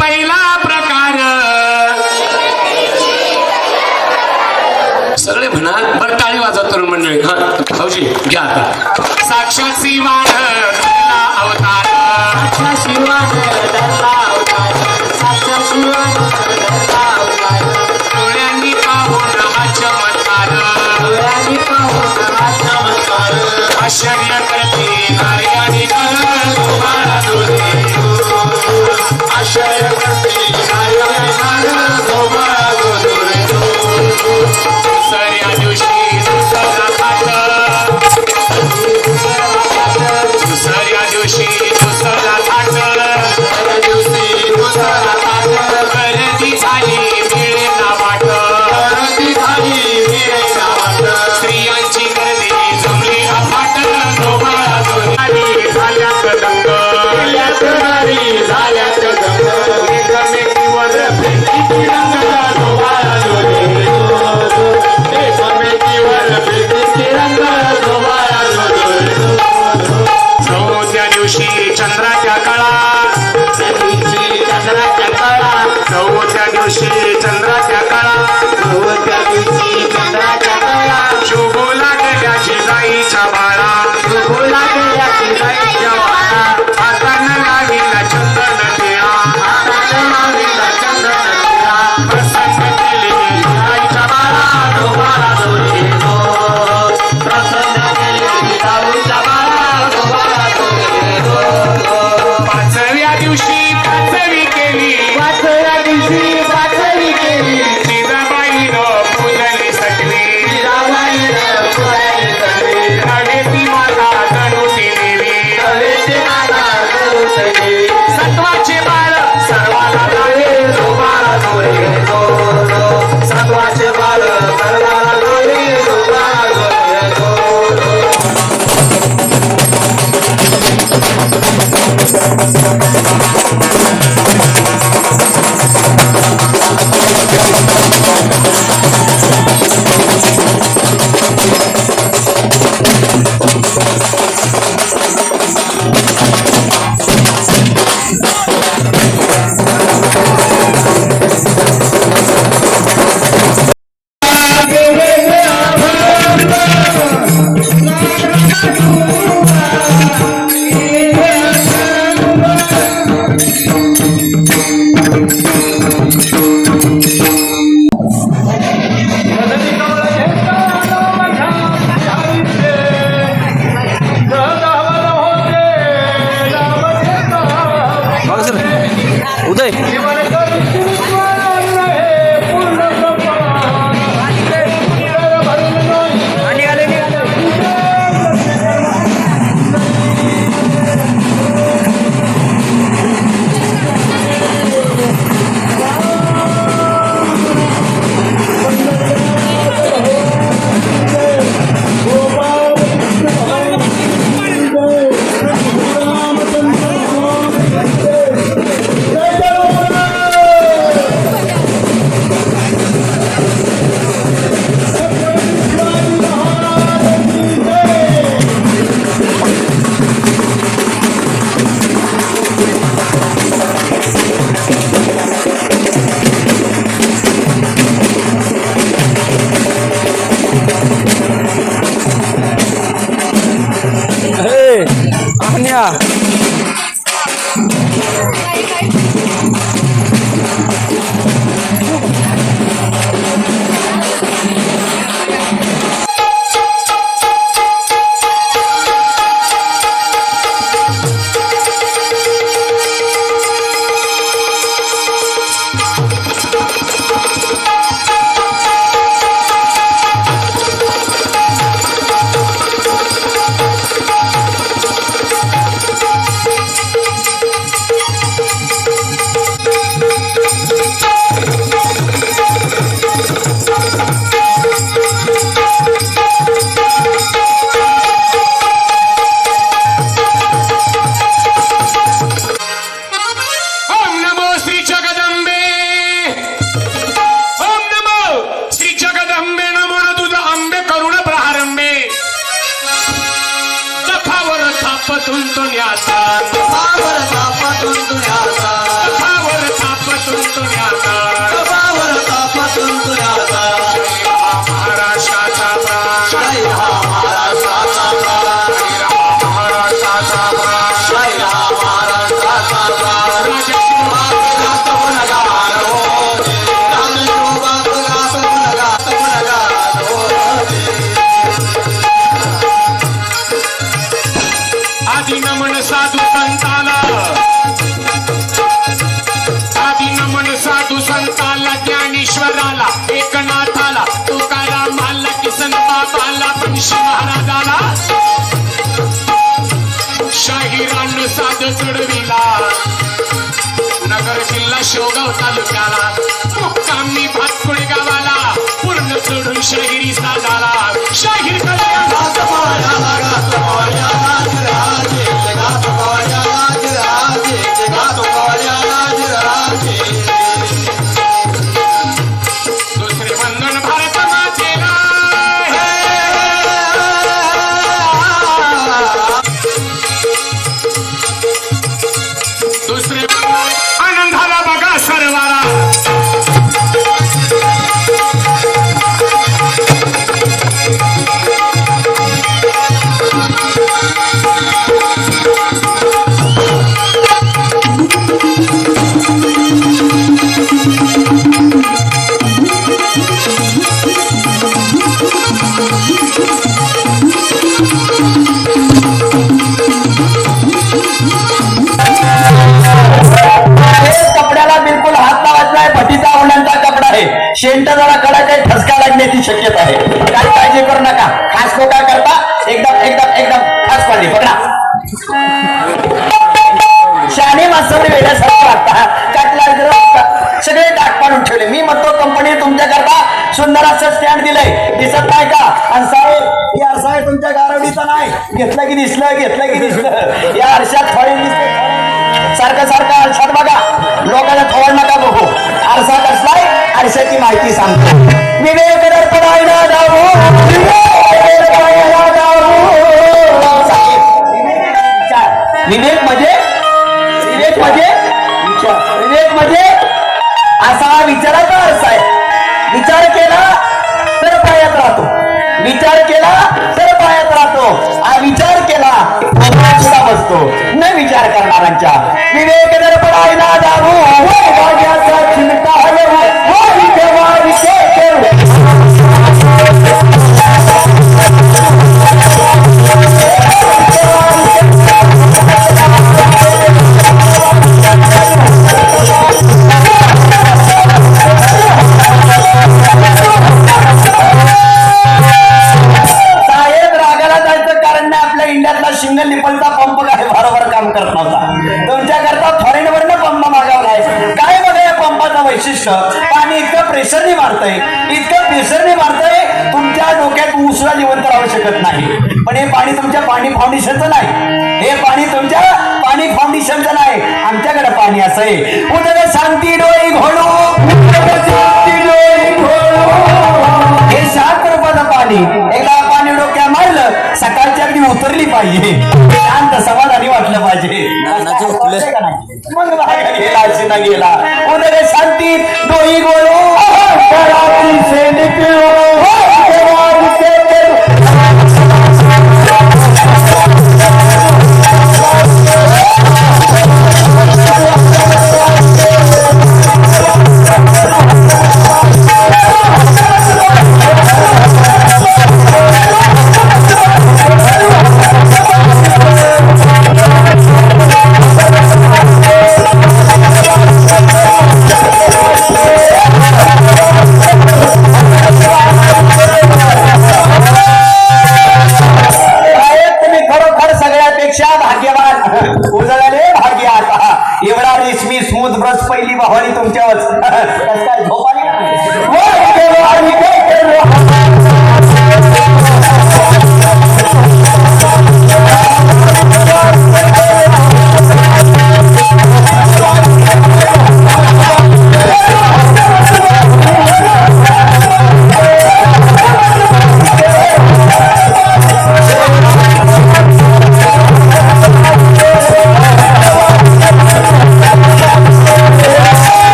पहिला प्रकार. सगळे म्हणा बरं टाळी वाजवा तरुण मंडळी. हा भाऊजी घ्या आता. साक्षात सीमा सागर सापटून तुझ्याचा चढविला. नगर जिल्हा शेवगाव तालुक्याला. मुक्कामी भातकुळे दिलंय. दिसत नाही का? आणि साहेब ही आरसा आहे तुमच्या गारवडीचा नाही. घेतलं की दिसलं घेतलं की दिसलं. या आरशात फळे दिसते. सारखं सारखं आरशात बघा. लोकांना थोड नका बघू. आरसा कसलाय? आरशाची माहिती सांगतो. विवेक दर्पणायला जाऊ. विवेक विवेक म्हणजे विवेक म्हणजे विवेक म्हणजे असा विचाराचा अर्थ आहे. विचार केला पायात राहतो. विचार केला तर पायात राहतो. विचार केला सुद्धा बसतो. न विचार करणाऱ्यांच्या. विवेक दर्पणायला जाऊ हो, भाग्याचा चिंता हलवू. हो, वारी हो, देवा पण पाणी तुमच्या पाणी फाउंडेशनचं नाही. हे पाणी तुमच्या पाणी फाउंडेशनचं नाही. आमच्याकडे पाणी असं आहे उदर शांती डोळी घोडू? शांती डोळी हे रुपयाचं पाणी. एकदा पाणी डोक्या मारलं सकाळची अगदी उतरली पाहिजे. शांत समाधानी वाटलं पाहिजे? मग गेला शिना गेला. उदर शांती डोई गोळू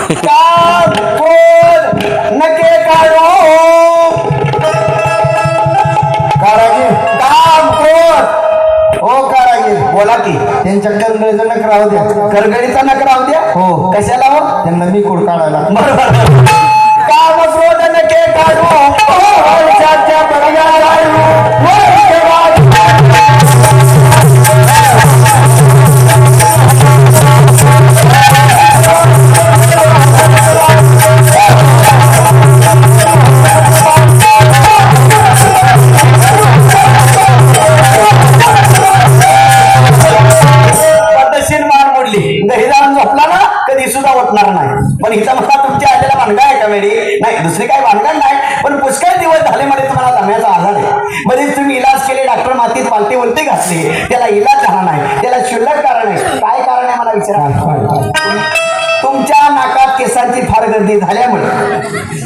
काम कोण नके काढो कारागीर काम कोण हो कारागीर बोला की त्यांच्या करगडीचा नक राहू द्या करगडीचा नक राहू द्या हो. कशाला हो त्यांना मी कोड काढायला बरोबर काम क्रोध नके काढो वर्षाच्या बडग्या लाडू वर्षवाद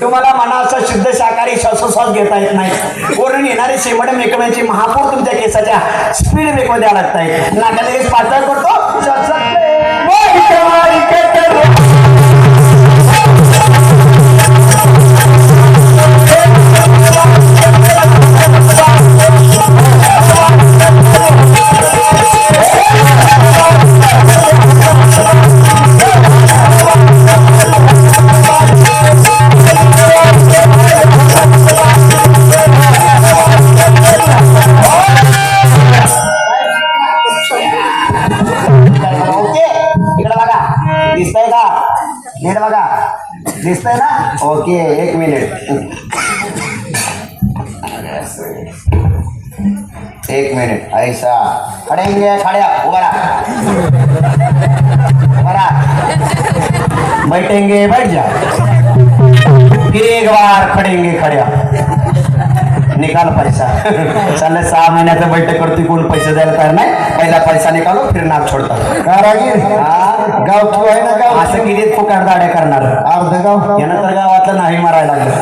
तुम्हाला मनाचं शुद्ध शाकाहारी श्वासोश्वास घेता येत नाही. वरून येणारे शेमड मेकवण्याची महापूर तुमच्या केसाच्या स्पीड मेकमध्ये अडकतायत नाकाला एक पातळ करतो खड्या उभा राहा. उभा राहा. बैठेंगे बैठ जा. फिर एक बार खडेंगे खड्या. निकाल पैसा. चालले सहा महिन्याचं बैठक करतोय कोण पैसे द्यायला तयार नाही. पहिला पैसा निकालो फिर नाक छोडता कारागीर हा? गाव तू आहे ना गाव? असं किती फुकाट दाड्या करणार? अर्ध गाव यानं तर गावातलं नाही मारायला लागलं.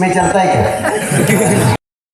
इसमें में चलता है।